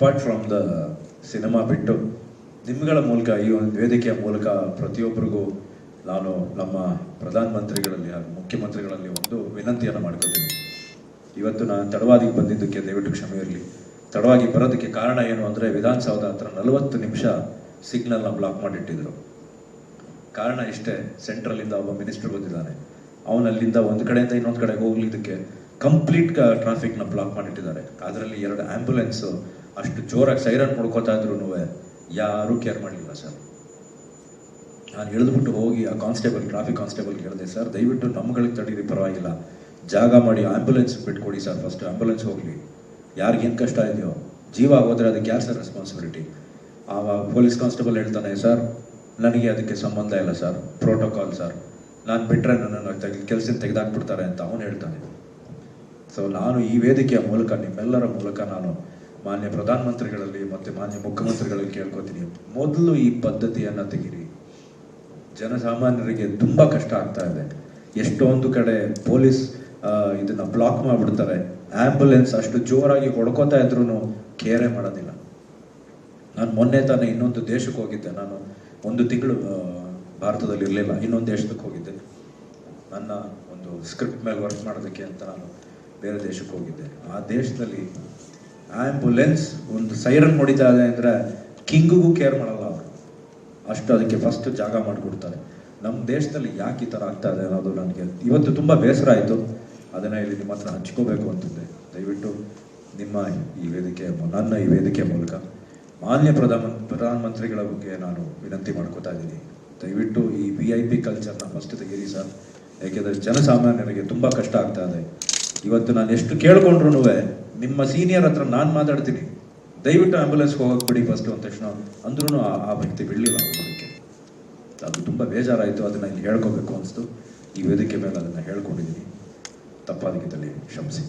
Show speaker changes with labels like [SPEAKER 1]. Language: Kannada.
[SPEAKER 1] ಅಪಾರ್ಟ್ ಫ್ರಮ್ ದ ಸಿನಿಮಾ ಬಿಟ್ಟು, ನಿಮ್ಗಳ ಮೂಲಕ ಈ ಒಂದು ವೇದಿಕೆಯ ಮೂಲಕ ಪ್ರತಿಯೊಬ್ಬರಿಗೂ ನಾನು ನಮ್ಮ ಪ್ರಧಾನಮಂತ್ರಿಗಳಲ್ಲಿ ಹಾಗೂ ಮುಖ್ಯಮಂತ್ರಿಗಳಲ್ಲಿ ಒಂದು ವಿನಂತಿಯನ್ನು ಮಾಡ್ಕೋತೀನಿ. ಇವತ್ತು ನಾನು ತಡವಾಗಿ ಬಂದಿದ್ದಕ್ಕೆ ದಯವಿಟ್ಟು ಕ್ಷಮೆ ಇರಲಿ. ತಡವಾಗಿ ಬರೋದಕ್ಕೆ ಕಾರಣ ಏನು ಅಂದರೆ ವಿಧಾನಸೌಧ ಹತ್ರ ನಲವತ್ತು ನಿಮಿಷ ಸಿಗ್ನಲ್ನ ಬ್ಲಾಕ್ ಮಾಡಿಟ್ಟಿದ್ರು. ಕಾರಣ ಇಷ್ಟೇ ಸೆಂಟ್ರಲಿಂದ ಒಬ್ಬ ಮಿನಿಸ್ಟರ್ ಬಂದಿದ್ದಾನೆ. ಅವನು ಅಲ್ಲಿಂದ ಒಂದು ಕಡೆಯಿಂದ ಇನ್ನೊಂದು ಕಡೆಗೆ ಹೋಗ್ಲಿದ್ದಕ್ಕೆ ಕಂಪ್ಲೀಟ್ ಟ್ರಾಫಿಕ್ನ ಬ್ಲಾಕ್ ಮಾಡಿಟ್ಟಿದ್ದಾರೆ. ಅದರಲ್ಲಿ ಎರಡು ಆಂಬ್ಯುಲೆನ್ಸ್ ಅಷ್ಟು ಜೋರಾಗಿ ಸೈರನ್ ಮುಡ್ಕೋತಾ ಇದ್ರು ಯಾರೂ ಕೇರ್ ಮಾಡಿಲ್ಲ ಸರ್. ನಾನು ಇಳಿದ್ಬಿಟ್ಟು ಹೋಗಿ ಆ ಕಾನ್ಸ್ಟೇಬಲ್, ಟ್ರಾಫಿಕ್ ಕಾನ್ಸ್ಟೇಬಲ್ ಹೇಳಿದೆ, ಸರ್, ದಯವಿಟ್ಟು ನಮ್ಗಳಿಗೆ ತಡೀರಿ, ಪರವಾಗಿಲ್ಲ. ಜಾಗ ಮಾಡಿ, ಆಂಬ್ಯುಲೆನ್ಸ್ ಬಿಟ್ಕೊಡಿ ಸರ್ ಫಸ್ಟ್, ಆಂಬ್ಯುಲೆನ್ಸ್ ಹೋಗಲಿ. ಯಾರಿಗೇನು ಕಷ್ಟ ಇದೆಯೋ, ಜೀವ ಹೋದರೆ ಅದಕ್ಕೆ ಯಾರು ಸರ್ ರೆಸ್ಪಾನ್ಸಿಬಿಲಿಟಿ ಆ ಪೊಲೀಸ್ ಕಾನ್ಸ್ಟೇಬಲ್ ಹೇಳ್ತಾನೆ, ಸರ್, ನನಗೆ ಅದಕ್ಕೆ ಸಂಬಂಧ ಇಲ್ಲ ಸರ್ ಪ್ರೋಟೋಕಾಲ್ ಸರ್. ನಾನು ಬಿಟ್ಟರೆ ನನ್ನನ್ನು ತೆಗೆ ಕೆಲಸ ತೆಗೆದಾಕ್ಬಿಡ್ತಾರೆ ಅಂತ ಅವನು ಹೇಳ್ತಾನೆ. ಸೊ ನಾನು ಈ ವೇದಿಕೆಯ ಮೂಲಕ, ನಿಮ್ಮೆಲ್ಲರ ಮೂಲಕ ನಾನು ಮಾನ್ಯ ಪ್ರಧಾನಮಂತ್ರಿಗಳಲ್ಲಿ ಮತ್ತು ಮಾನ್ಯ ಮುಖ್ಯಮಂತ್ರಿಗಳಲ್ಲಿ ಕೇಳ್ಕೊತೀನಿ. ಮೊದಲು ಈ ಪದ್ಧತಿಯನ್ನು ತೆಗೀರಿ. ಜನಸಾಮಾನ್ಯರಿಗೆ ತುಂಬ ಕಷ್ಟ ಆಗ್ತಾ ಇದೆ. ಎಷ್ಟೊಂದು ಕಡೆ ಪೊಲೀಸ್ ಇದನ್ನು ಬ್ಲಾಕ್ ಮಾಡಿಬಿಡ್ತಾರೆ. ಆ್ಯಂಬುಲೆನ್ಸ್ ಅಷ್ಟು ಜೋರಾಗಿ ಹೊಡ್ಕೋತಾ ಇದ್ರೂ ಕೇರೆ ಮಾಡೋದಿಲ್ಲ. ನಾನು ಮೊನ್ನೆ ತಾನೇ ಇನ್ನೊಂದು ದೇಶಕ್ಕೆ ಹೋಗಿದ್ದೆ. ನಾನು ಒಂದು ತಿಂಗಳು ಭಾರತದಲ್ಲಿ ಇರಲಿಲ್ಲ. ಇನ್ನೊಂದು ದೇಶಕ್ಕೆ ಹೋಗಿದ್ದೆ. ನನ್ನ ಒಂದು ಸ್ಕ್ರಿಪ್ಟ್ ಮೇಲೆ ವರ್ಕ್ ಮಾಡೋದಕ್ಕೆ ಅಂತ ನಾನು ಬೇರೆ ದೇಶಕ್ಕೆ ಹೋಗಿದ್ದೆ. ಆ ದೇಶದಲ್ಲಿ ಆಂಬ್ಯುಲೆನ್ಸ್ ಒಂದು ಸೈರನ್ ಹೊಡಿತಾ ಅಂದರೆ ಕಿಂಗಿಗೂ ಕೇರ್ ಮಾಡಲ್ಲ ಅವರು. ಅಷ್ಟು ಅದಕ್ಕೆ ಫಸ್ಟ್ ಜಾಗ ಮಾಡಿಕೊಡ್ತಾರೆ. ನಮ್ಮ ದೇಶದಲ್ಲಿ ಯಾಕೆ ಈ ಥರ ಆಗ್ತಾ ಇದೆ ಅನ್ನೋದು ನನಗೆ ಇವತ್ತು ತುಂಬ ಬೇಸರ ಆಯಿತು. ಅದನ್ನು ಇಲ್ಲಿ ನಿಮ್ಮ ಹತ್ರ ಹಂಚ್ಕೋಬೇಕು ಅಂತಿದ್ದೆ. ದಯವಿಟ್ಟು ನಿಮ್ಮ ಈ ವೇದಿಕೆ ನನ್ನ ಈ ವೇದಿಕೆ ಮೂಲಕ ಮಾನ್ಯ ಪ್ರಧಾನ ಪ್ರಧಾನಮಂತ್ರಿಗಳ ಬಗ್ಗೆ ನಾನು ವಿನಂತಿ ಮಾಡ್ಕೋತಾ ಇದ್ದೀನಿ. ದಯವಿಟ್ಟು ಈ ವಿ ಐ ಪಿ ಕಲ್ಚರ್ನ ಫಸ್ಟ್ ತೆಗೀರಿ ಸರ್. ಯಾಕೆಂದರೆ ಜನಸಾಮಾನ್ಯರಿಗೆ ತುಂಬ ಕಷ್ಟ ಆಗ್ತಾ ಇದೆ. ಇವತ್ತು ನಾನು ಎಷ್ಟು ಕೇಳ್ಕೊಂಡ್ರು ನಿಮ್ಮ ಸೀನಿಯರ್ ಹತ್ರ ನಾನು ಮಾತಾಡ್ತೀನಿ. ದಯವಿಟ್ಟು ಆಂಬ್ಯುಲೆನ್ಸ್ ಹೋಗಕ್ಕೆ ಬಿಡಿ ಫಸ್ಟ್ ಅಂದ ತಕ್ಷಣ. ಅಂದ್ರೂ ಆ ವ್ಯಕ್ತಿ ಬಿಡಲಿಲ್ಲ ಅದಕ್ಕೆ ಅದು ತುಂಬ ಬೇಜಾರಾಯಿತು, ಅದನ್ನು ಇಲ್ಲಿ ಹೇಳ್ಕೋಬೇಕು ಅನಿಸ್ತು. ಈ ವೇದಿಕೆ ಮೇಲೆ ಅದನ್ನು ಹೇಳ್ಕೊಂಡಿದ್ದೀನಿ. ತಪ್ಪಾದಕ್ಕಿದ್ದಲ್ಲಿ ಕ್ಷಮಿಸಿ.